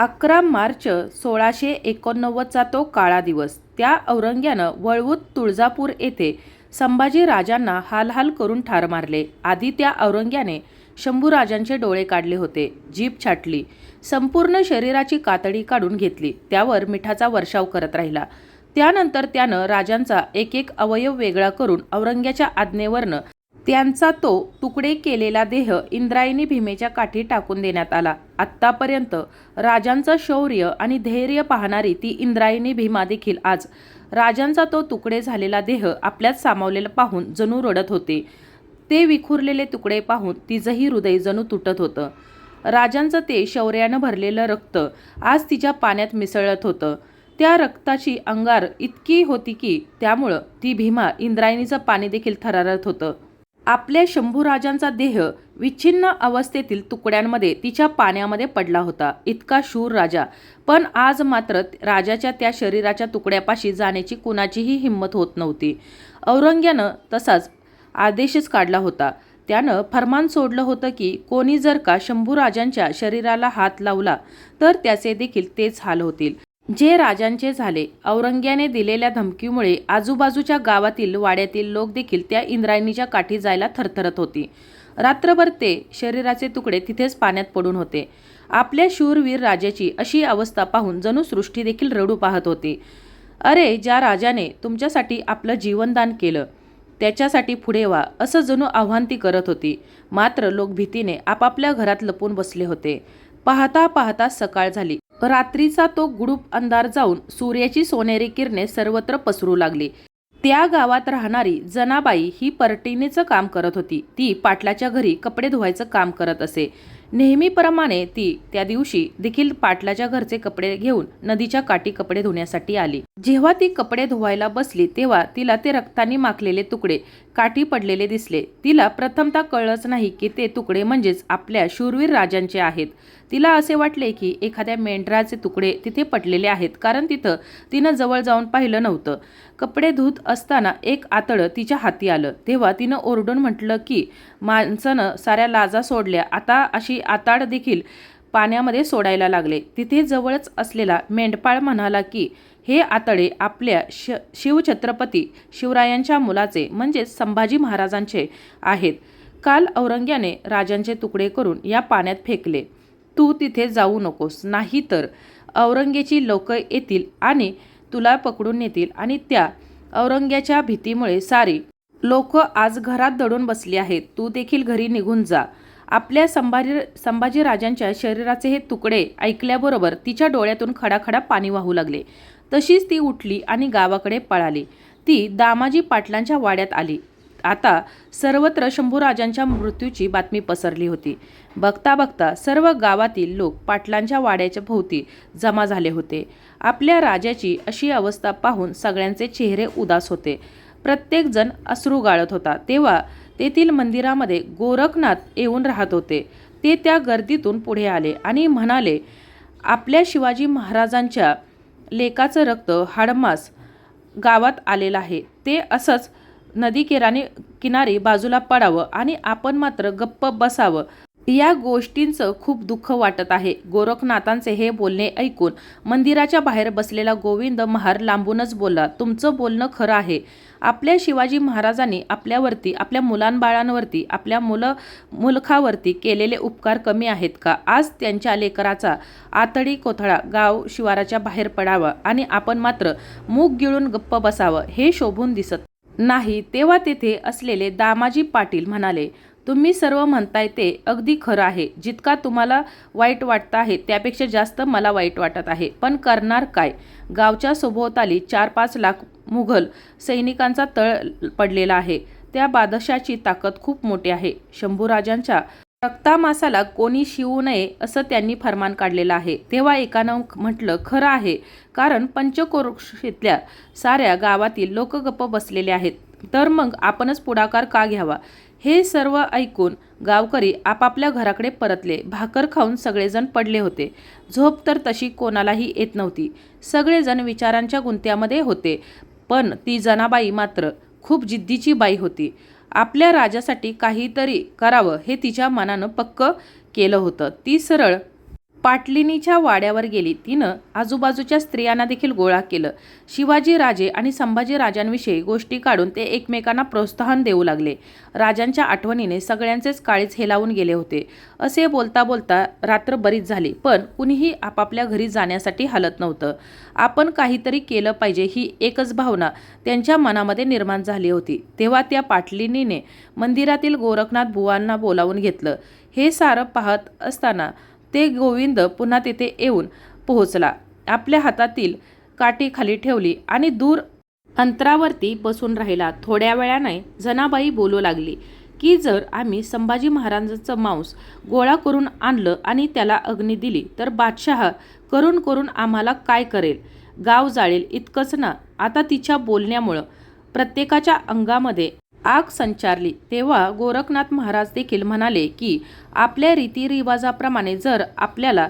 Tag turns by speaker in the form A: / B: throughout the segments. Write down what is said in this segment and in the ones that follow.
A: अकरा मार्च सोळाशे एकोणनव्वदचा तो काळा दिवस. त्या औरंग्यानं वळवूत तुळजापूर येथे संभाजी राजांना हालहाल करून ठार मारले. आधी त्या औरंग्याने शंभूराजांचे डोळे काढले होते. जीभ छाटली. संपूर्ण शरीराची कातडी काढून घेतली. त्यावर मिठाचा वर्षाव करत राहिला. त्यानंतर त्यानं राजांचा एक एक अवयव वेगळा करून औरंग्याच्या आज्ञेवरनं त्यांचा तो तुकडे केलेला देह इंद्रायणी भीमेच्या काठी टाकून देण्यात आला. आत्तापर्यंत राजांचं शौर्य आणि धैर्य पाहणारी ती इंद्रायणी भीमा देखील आज राजांचा तो तुकडे झालेला देह आपल्यात सामावलेला पाहून जणू रडत होते. ते विखुरलेले तुकडे पाहून तिचंही हृदय जणू तुटत होतं. राजांचं ते शौर्यानं भरलेलं रक्त आज तिच्या पाण्यात मिसळत होतं. त्या रक्ताची अंगार इतकी होती की त्यामुळं ती भीमा इंद्रायणीचं पाणी देखील थरारत होतं. आपल्या शंभूराजांचा देह विच्छिन्न अवस्थेतील तुकड्यांमध्ये तिच्या पाण्यामध्ये पडला होता. इतका शूर राजा. पण आज मात्र राजाच्या त्या शरीराच्या तुकड्यापाशी जाण्याची कुणाचीही हिंमत होत नव्हती. औरंग्यानं तसाच आदेशच काढला होता. त्यानं फरमान सोडलं होतं की कोणी जर का शंभूराजांच्या शरीराला हात लावला तर त्याचे देखील तेच हाल होतील. जे राजांचे झाले औरंग्याने दिलेल्या धमकीमुळे आजूबाजूच्या गावातील वाड्यातील लोक देखील त्या इंद्रायणीच्या काठी जायला थरथरत होती. रात्रभर ते शरीराचे तुकडे तिथेच पाण्यात पडून होते. आपल्या शूरवीर राजाची अशी अवस्था पाहून जणू सृष्टी देखील रडू पाहत होती. अरे ज्या राजाने तुमच्यासाठी आपलं जीवनदान केलं त्याच्यासाठी पुढे व्हा असं जणू आव्हान ती करत होती. मात्र लोक भीतीने आपापल्या घरात लपून बसले होते. पाहता पाहता सकाळ झाली. रात्रीचा तो गुडूप अंधार जाऊन सूर्याची सोनेरी किरणे सर्वत्र पसरू लागली. त्या गावात राहणारी जनाबाई ही परटिनीचं काम करत होती. ती पाटलाच्या घरी कपडे धुवायचं काम करत असे. नेहमीप्रमाणे ती त्या दिवशी देखील पाटलाच्या घरचे कपडे घेऊन नदीच्या काठी कपडे धुण्यासाठी आली. जेव्हा ती कपडे धुवायला बसली तेव्हा तिला ते रक्तानी माखलेले तुकडे काठी पडलेले दिसले. तिला प्रथमता कळलंच नाही की ते तुकडे म्हणजेच आपल्या शूरवीर राजांचे आहेत. तिला असे वाटले की एखाद्या मेंढराचे तुकडे तिथे पडलेले आहेत कारण तिथं तिनं जवळ जाऊन पाहिलं नव्हतं. कपडे धुत असताना एक आतडं तिच्या हाती आलं. तेव्हा तिनं ओरडून म्हटलं की माणसानं साऱ्या लाजा सोडल्या. आता अशी आताड देखील पाण्यामध्ये सोडायला लागले. तिथे जवळच असलेला मेंढपाळ म्हणाला की हे आतडे आपल्या श शिवछत्रपती शिवरायांच्या मुलाचे म्हणजेच संभाजी महाराजांचे आहेत. काल औरंग्याने राजांचे तुकडे करून या पाण्यात फेकले. तू तिथे जाऊ नकोस. नाही तर औरंगेची लोक येतील आणि तुला पकडून नेतील आणि त्या औरंग्याच्या भीतीमुळे सारी लोक आज घरात दडून बसली आहेत. तू देखील घरी निघून जा. आपल्या संभाजी संभाजीराजांच्या शरीराचे हे तुकडे ऐकल्याबरोबर तिच्या डोळ्यातून खडाखडा पाणी वाहू लागले. तशीच ती उठली आणि गावाकडे पळाली. ती दामाजी पाटलांच्या वाड्यात आली. आता सर्वत्र शंभूराजांच्या मृत्यूची बातमी पसरली होती. बघता बघता सर्व गावातील लोक पाटलांच्या वाड्याच्या भोवती जमा झाले होते. आपल्या राजाची अशी अवस्था पाहून सगळ्यांचे चेहरे उदास होते. प्रत्येकजण अश्रू गाळत होता. तेव्हा तेथील मंदिरामध्ये गोरखनाथ येऊन राहत होते. ते त्या गर्दीतून पुढे आले आणि म्हणाले आपल्या शिवाजी महाराजांच्या लेकाचं रक्त हाडमास गावात आलेलं आहे. ते असंच नदी किराणी किनारी बाजूला पडावं आणि आपण मात्र गप्प बसावं. या गोष्टींचं खूप दुःख वाटत आहे. गोरखनाथांचे हे बोलणे ऐकून मंदिराच्या बाहेर बसलेला गोविंद महार लांबूनच बोलला तुमचं बोलणं खरं आहे. आपल्या शिवाजी महाराजांनी आपल्यावरती आपल्या मुलांबाळांवरती आपल्या मुलं मुलखावरती केलेले उपकार कमी आहेत का? आज त्यांच्या लेकराचा आतडी कोथळा गाव शिवाराच्या बाहेर पडावा आणि आपण मात्र मूग गिळून गप्प बसावं हे शोभून दिसत नाही तेव्हा तेथे असलेले दामाजी पाटील म्हणाले तुम्ही सर्व म्हणताय ते अगदी खरं आहे. जितका तुम्हाला वाईट वाटतं आहे त्यापेक्षा जास्त मला वाईट वाटत आहे. पण करणार काय गावच्या सभोवताली चार पाच लाख मुघल सैनिकांचा तळ पडलेला आहे. त्या बादशाची ताकद खूप मोठी आहे. शंभूराजांच्या रक्तामासाला कोणी शिवू नये असं त्यांनी फरमान काढलेलं आहे. तेव्हा एकानं म्हटलं खरं आहे. कारण पंचकोरुषेतल्या साऱ्या गावातील लोक गप्प बसलेले आहेत. तर मग आपणच पुढाकार का घ्यावा हे सर्व ऐकून गावकरी आपापल्या घराकडे परतले. भाकर खाऊन सगळेजण पडले होते. झोप तर तशी कोणालाही येत नव्हती. सगळेजण विचारांच्या गुंत्यामध्ये होते. पण ती जनाबाई मात्र खूप जिद्दीची बाई होती. आपल्या राजासाठी काहीतरी करावं हे तिच्या मनानं पक्क केलं होतं. ती सरळ पाटलिनीच्या वाड्यावर गेली. तिनं आजूबाजूच्या स्त्रियांना देखील गोळा केलं. शिवाजी राजे आणि संभाजी राजांविषयी गोष्टी काढून ते एकमेकांना प्रोत्साहन देऊ लागले. राजांच्या आठवणीने सगळ्यांचेच काळीच हेलावून गेले होते. असे बोलता बोलता रात्र बरीच झाली पण कुणीही आपापल्या घरी जाण्यासाठी हलत नव्हतं. आपण काहीतरी केलं पाहिजे ही एकच भावना त्यांच्या मनामध्ये निर्माण झाली होती. तेव्हा त्या पाटलिनीने मंदिरातील गोरखनाथ बुवांना बोलावून घेतलं. हे सारं पाहत असताना ते गोविंद पुन्हा तेथे येऊन पोहोचला. आपल्या हातातील काठी खाली ठेवली आणि दूर अंतरावरती बसून राहिला. थोड्या वेळाने जनाबाई बोलू लागली की जर आम्ही संभाजी महाराजांचं मांस गोळा करून आणलं आणि त्याला अग्नी दिली तर बादशाह करून करून आम्हाला काय करेल? गाव जाळेल इतकंच ना? आता तिच्या बोलण्यामुळं प्रत्येकाच्या अंगामध्ये आग संचारली. तेव्हा गोरखनाथ महाराज देखील म्हणाले की आपल्या रीतिरिवाजाप्रमाणे जर आपल्याला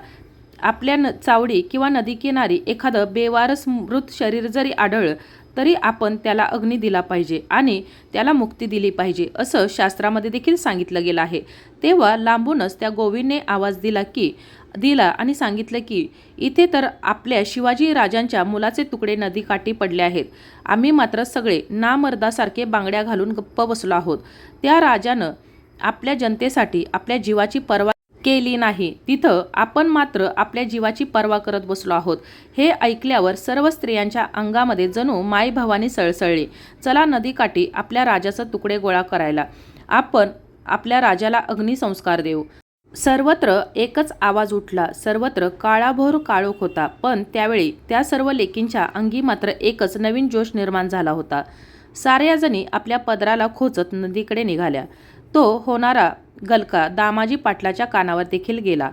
A: आपल्या न चावडी किंवा नदीकिनारी एखादं बेवारस मृत शरीर जरी आढळलं तरी आपण त्याला अग्नी दिला पाहिजे आणि त्याला मुक्ती दिली पाहिजे असं शास्त्रामध्ये देखील सांगितलं गेलं आहे. तेव्हा लांबूनच त्या गोविंदने आवाज दिला की दिला आणि सांगितलं की इथे तर आपल्या शिवाजी राजांच्या मुलाचे तुकडे नदीकाठी पडले आहेत. आम्ही मात्र सगळे नामर्दासारखे बांगड्या घालून गप्प बसलो आहोत. त्या राजानं आपल्या जनतेसाठी आपल्या जीवाची पर्वा केली नाही. तिथं आपण मात्र आपल्या जीवाची पर्वा करत बसलो आहोत. हे ऐकल्यावर सर्व स्त्रियांच्या अंगामध्ये जणू मायभावानी सळसळली. चला नदीकाठी आपल्या राजाचं तुकडे गोळा करायला. आपण आपल्या राजाला अग्निसंस्कार देऊ. सर्वत्र एकच आवाज उठला. सर्वत्र काळाभोर काळोख होता. पण त्यावेळी त्या सर्व लेकींच्या अंगी मात्र एकच नवीन जोश निर्माण झाला होता. साऱ्या जणी आपल्या पदराला खोचत नदीकडे निघाल्या. तो होणारा गलका दामाजी पाटलाच्या कानावर देखील गेला.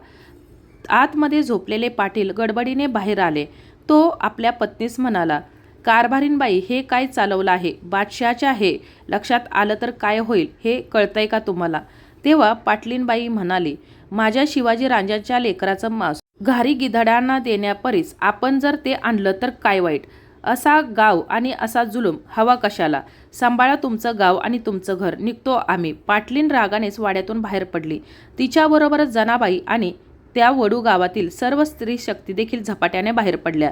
A: आतमध्ये झोपलेले पाटील गडबडीने बाहेर आले. तो आपल्या पत्नीस म्हणाला कारभारीनबाई हे काय चालवलं आहे? बादशहाच्या हे लक्षात आलं तर काय होईल हे कळतंय का तुम्हाला? तेव्हा पाटलीनबाई म्हणाली माझ्या शिवाजी राजांच्या लेकराचं मांस घारी गिधड्यांना देण्यापरीस आपण जर ते आणलं तर काय वाईट? असा गाव आणि असा जुलूम हवा कशाला? सांभाळा तुमचं गाव आणि तुमचं घर. निघतो आम्ही. पाटलीन रागानेच वाड्यातून बाहेर पडली. तिच्याबरोबरच जनाबाई आणि त्या वडू गावातील सर्व स्त्री शक्ती देखील झपाट्याने बाहेर पडल्या.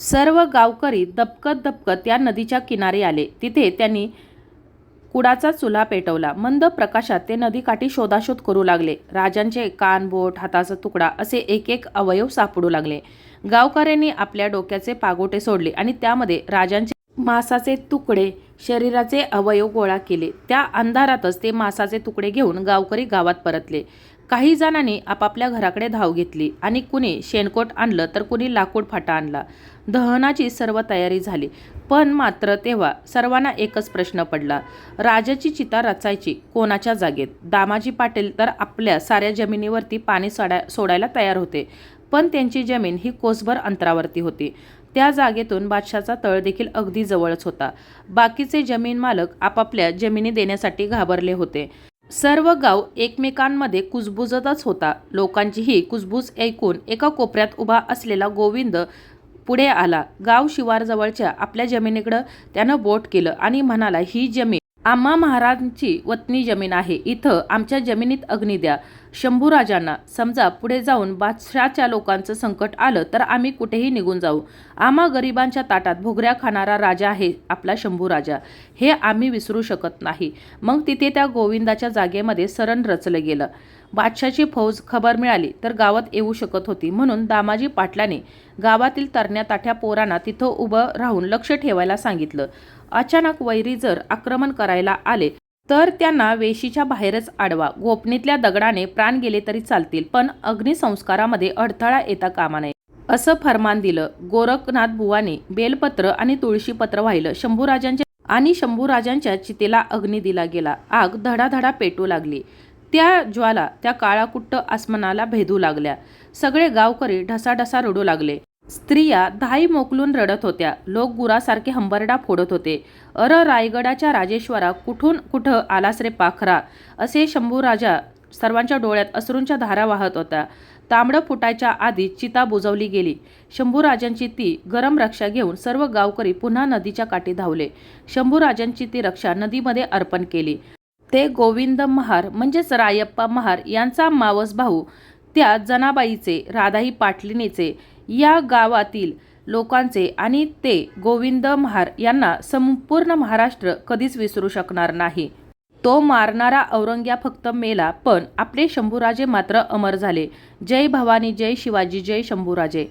A: सर्व गावकरी दबकत दबकत या नदीच्या किनारी आले. तिथे त्यांनी कुडाचा चुला पेटवला. मंद प्रकाशात ते नदीकाठी शोधाशोध करू लागले. राजांचे कान बोट हाताचा तुकडा असे एक एक अवयव सापडू लागले. गावकऱ्यांनी आपल्या डोक्याचे पागोटे सोडले आणि त्यामध्ये राजांचे मासाचे तुकडे शरीराचे अवयव गोळा केले. त्या अंधारातच ते मासाचे तुकडे घेऊन गावकरी गावात परतले. काही जणांनी आपापल्या घराकडे धाव घेतली आणि कुणी शेणकोट आणलं तर कुणी लाकूड फाटा आणला. दहनाची सर्व तयारी झाली. पण मात्र तेव्हा सर्वांना एकच प्रश्न पडला. राजाची चिता रचायची कोणाच्या जागेत? दामाजी पाटील तर आपल्या साऱ्या जमिनीवरती पाणी सोडा सोडायला तयार होते. पण त्यांची जमीन ही कोसभर अंतरावरती होती. त्या जागेतून बादशाचा तळ देखील अगदी जवळच होता. बाकीचे जमीन मालक आपापल्या जमिनी देण्यासाठी घाबरले होते. सर्व गाव एकमेकांमध्ये कुजबुजतच होता. लोकांची ही कुजबूज ऐकून एका कोपऱ्यात उभा असलेला गोविंद पुढे आला. गाव शिवारजवळच्या आपल्या जमिनीकडं त्यानं बोट केलं आणि म्हणाला ही जमीन आम्हा महाराजांची वतनी जमीन आहे. इथं आमच्या जमिनीत अग्नी द्या. शंभूराजांना समजा पुढे जाऊन बादशाच्या लोकांचं संकट आलं तर आम्ही कुठेही निघून जाऊ. आम्हा गरिबांच्या ताटात भुगऱ्या खाणारा राजा आहे आपला शंभूराजा. हे आम्ही विसरू शकत नाही. मग तिथे त्या गोविंदाच्या जागेमध्ये सरण रचलं गेलं. बादशाची फौज खबर मिळाली तर गावात येऊ शकत होती. म्हणून दामाजी पाटलाने गावातील तरण्या ताठ्या पोरांना तिथं उभं राहून लक्ष ठेवायला सांगितलं. अचानक वैरी जर आक्रमण करायला आले तर त्यांना वेशीच्या बाहेरच आडवा. गोपनीतल्या दगडाने प्राण गेले तरी चालतील पण अग्निसंस्कारामध्ये अडथळा येता कामा नये असं फरमान दिलं. गोरखनाथ बुवाने बेलपत्र आणि तुळशीपत्र वाहिलं. शंभूराजांच्या आणि शंभूराजांच्या चितेला अग्नी दिला गेला. आग धडाधडा पेटू लागली. त्या ज्वाला त्या काळाकुट्ट आसमानाला भेदू लागल्या. सगळे गावकरी ढसाढसा रडू लागले. स्त्रिया धाई मोकलून रडत होत्या. लोक गुरासारखे हंबरडा फोडत होते. अर रायगडाच्या राजेश्वरा कुठून कुठं आलास रे पाखरा? असे शंभूराजा सर्वांच्या डोळ्यात अश्रूंच्या धारा वाहत होत्या. तांबडं फुटायच्या आधी चिता बुजवली गेली. शंभूराजांची ती गरम रक्षा घेऊन सर्व गावकरी पुन्हा नदीच्या काठी धावले. शंभूराजांची ती रक्षा नदीमध्ये अर्पण केली. ते गोविंद महार म्हणजेच रायप्पा महार यांचा मावस भाऊ त्या जनाबाईचे राधाई पाटलिनीचे या गावातील लोकांचे आणि ते गोविंद महार यांना संपूर्ण महाराष्ट्र कधीच विसरू शकणार नाही. तो मारणारा औरंग्या फक्त मेला पण आपले शंभूराजे मात्र अमर झाले. जय भवानी जय शिवाजी जय शंभूराजे.